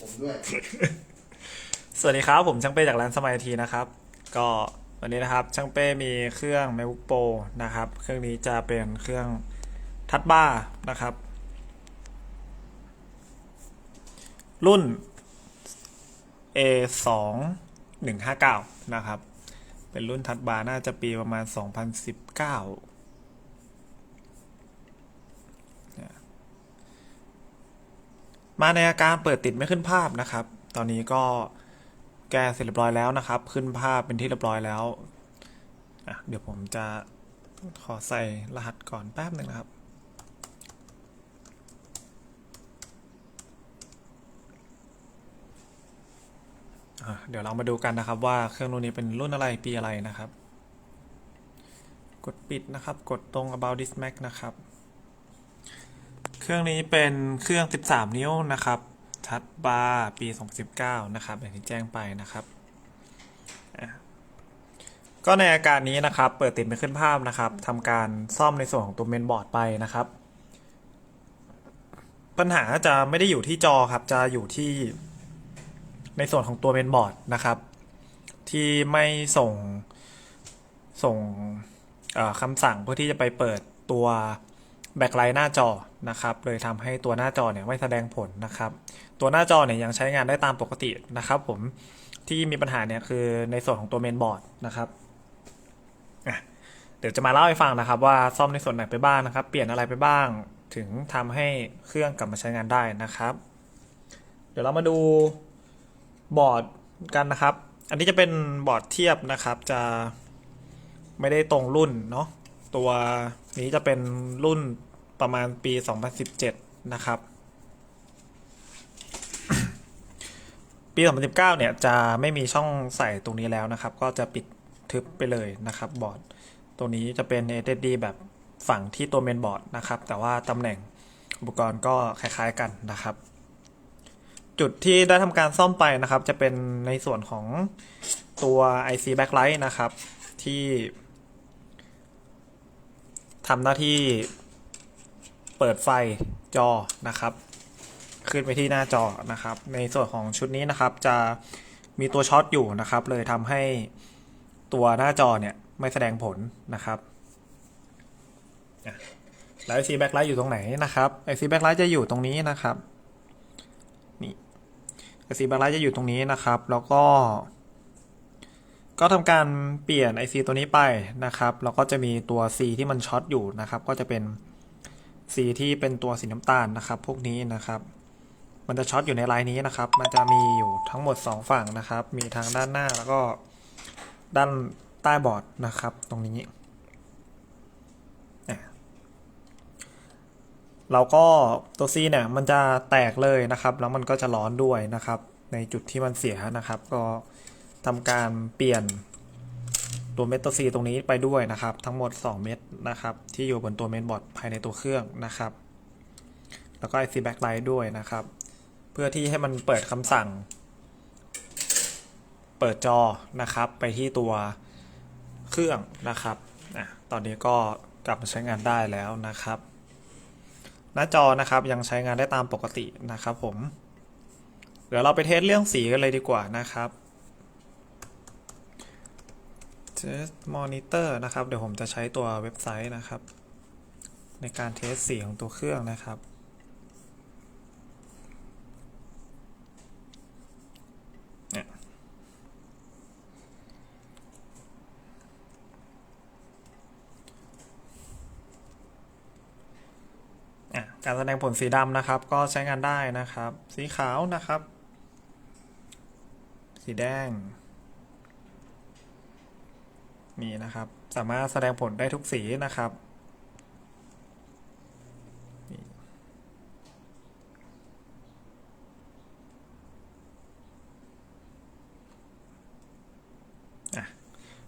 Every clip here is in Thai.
ผมด้วย สวัสดีครับ ผมช่างเป้จากร้านสมัยทีนะครับ ก็วันนี้นะครับช่างเป้มีเครื่อง MacBook Pro นะครับ เครื่องนี้จะเป็นเครื่องทัชบาร์นะครับ รุ่น A 2 1 5 9นะครับ เป็นรุ่นทัชบาร์น่าจะปีประมาณ 2019 มาในอาการเปิดติดไม่ขึ้นภาพนะครับ ตอนนี้ก็แก้เสร็จเรียบร้อยแล้วนะครับ ขึ้นภาพเป็นที่เรียบร้อยแล้วเดี๋ยวผมจะขอใส่รหัสก่อนแป๊บหนึ่งนะครับ เดี๋ยวเรามาดูกันนะครับว่าเครื่องรุ่นนี้เป็นรุ่นอะไรปีอะไรนะครับ กดปิดนะครับ กดตรง about this mac นะครับ เครื่องนี้เป็นเครื่อง 13 นิ้วนะครับทัชบาร์ปี 2019 นะครับ อย่างที่แจ้งไปนะครับ ก็ในอาการนี้นะครับ เปิดติดไม่ขึ้นภาพนะครับทำการซ่อมในส่วนของตัวเมนบอร์ดไปนะครับ ปัญหาจะไม่ได้อยู่ที่จอครับ จะอยู่ที่ในส่วนของตัวเมนบอร์ดนะครับ ที่ไม่ส่งส่งคำสั่งเพื่อที่จะไปเปิดตัว แบ็คไลท์หน้าจอนะครับเลยทำให้ตัวหน้าจอเนี่ยไม่แสดงผลนะครับ ตัวหน้าจอเนี่ยยังใช้งานได้ตามปกตินะครับผมที่มีปัญหาเนี่ยคือในส่วนของตัวเมนบอร์ดนะครับเดี๋ยวจะมาเล่าให้ฟังนะครับว่าซ่อมในส่วนไหนไปบ้างนะครับ เปลี่ยนอะไรไปบ้างถึงทำให้เครื่องกลับมาใช้งานได้นะครับ เดี๋ยวเรามาดูบอร์ดกันนะครับ อันนี้จะเป็นบอร์ดเทียบนะครับ จะไม่ได้ตรงรุ่นเนาะตัวนี้จะเป็นรุ่น ประมาณปี 2017 นะครับ ปี 2019 เนี่ยจะไม่มีช่องใส่ตรงนี้แล้วนะครับ ก็จะปิดทึบไปเลยนะครับบอร์ดตัวนี้จะเป็น SSD แบบฝั่งที่ตัวเมนบอร์ดนะครับ แต่ว่าตำแหน่งอุปกรณ์ก็คล้ายๆกันนะครับ จุดที่ได้ทำการซ่อมไปนะครับ จะเป็นในส่วนของตัว IC backlight นะครับ ที่ทำหน้าที่ เปิดไฟจอนะครับ ขึ้นไปที่หน้าจอนะครับ ในส่วนของชุดนี้นะครับ จะมีตัวช็อตอยู่นะครับ เลยทำให้ตัวหน้าจอเนี่ยไม่แสดงผลนะครับอะแล้ว IC backlight อยู่ตรงไหนนะครับ IC backlight จะอยู่ตรงนี้นะครับนี่ IC backlight จะอยู่ตรงนี้นะครับ แล้วก็ ก็ทำการเปลี่ยน IC ตัวนี้ไปนะครับ แล้วก็จะมีตัว C ที่มันช็อตอยู่นะครับ ก็จะเป็น C ที่เป็นตัวสีน้ำตาลนะครับ พวกนี้นะครับ มันจะช็อตอยู่ในลายนี้นะครับ มันจะมีอยู่ทั้งหมด 2 ฝั่งนะครับ มีทางด้านหน้าแล้วก็ด้านใต้บอร์ดนะครับ ตรงนี้อ่เราก็ตัว C เนี่ยมันจะแตกเลยนะครับ แล้วมันก็จะร้อนด้วยนะครับ ในจุดที่มันเสียนะครับ ก็ทำการเปลี่ยนตัวเมตตัว C ตรงนี้ไปด้วยนะครับ ทั้งหมด 2 เม็ด นะครับ ที่อยู่บนตัวเมนบอร์ดภายในตัวเครื่องนะครับ แล้วก็ IC backlight ด้วยนะครับ เพื่อที่ให้มันเปิดคำสั่ง เปิดจอนะครับ ไปที่ตัวเครื่องนะครับอะตอนนี้ก็กลับมาใช้งานได้แล้วนะครับ หน้าจอนะครับยังใช้งานได้ตามปกตินะครับผม เดี๋ยวเราไปเทสเรื่องสีกันเลยดีกว่านะครับ Test Monitor นะครับ เดี๋ยวผมจะใช้ตัวเว็บไซต์นะครับ ในการเทสสีของตัวเครื่องนะครับเนี่ยการแสดงผลสีดำนะครับ ก็ใช้งานได้นะครับ สีขาวนะครับ สีแดง นี่นะครับ สามารถแสดงผลได้ทุกสีนะครับ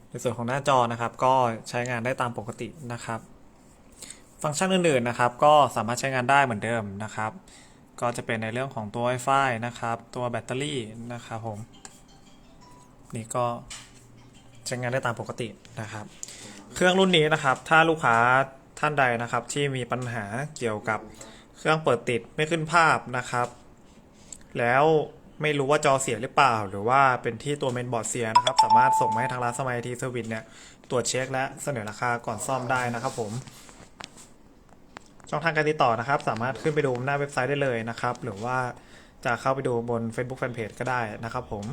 ในส่วนของหน้าจอนะครับก็ใช้งานได้ตามปกตินะครับ ฟังก์ชันอื่นๆนะครับ ก็สามารถใช้งานได้เหมือนเดิมนะครับ ก็จะเป็นในเรื่องของตัว Wi-Fi นะครับ ตัวแบตเตอรี่นะครับผม นี่ก็ ช้งานได้ตามปกตินะครับ เครื่องรุ่นนี้นะครับ ถ้าลูกค้าท่านใดนะครับ ที่มีปัญหาเกี่ยวกับเครื่องเปิดติดไม่ขึ้นภาพนะครับ แล้วไม่รู้ว่าจอเสียหรือเปล่า หรือว่าเป็นที่ตัวเมนบอร์ดเสียนะครับ สามารถส่งมาให้ทางร้านสมัยทีเซอร์วิสเนี่ยตรวจเช็คและเสนอราคาก่อนซ่อมได้นะครับ ผม ช่องทางการติดต่อนะครับ สามารถขึ้นไปดูหน้าเว็บไซต์ได้เลยนะครับ หรือว่าจะเข้าไปดูบน Facebook Fanpage ก็ได้นะครับ ผม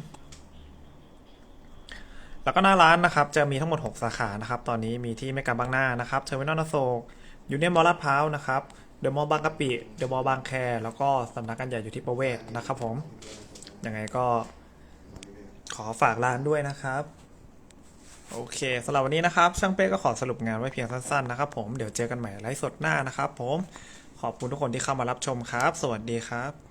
แล้วก็หน้าร้านนะครับจะมีทั้งหมด 6 สาขานะครับตอนนี้มีที่เมกาบางหน้านะครับเทอร์มินอลอโศกยูเนียนมอลลาดพร้าวนะครับเดอะมอลล์บางกะปิเดอะมอลล์บางแคแล้วก็สำนักงานใหญ่อยู่ที่ประเวศนะครับผมยังไงก็ขอฝากร้านด้วยนะครับ โอเคสำหรับวันนี้นะครับ ช่างเป้ก็ขอสรุปงานไว้เพียงสั้นๆนะครับผมเดี๋ยวเจอกันใหม่ไลฟ์สดหน้านะครับผมขอบคุณทุกคนที่เข้ามารับชมครับ สวัสดีครับ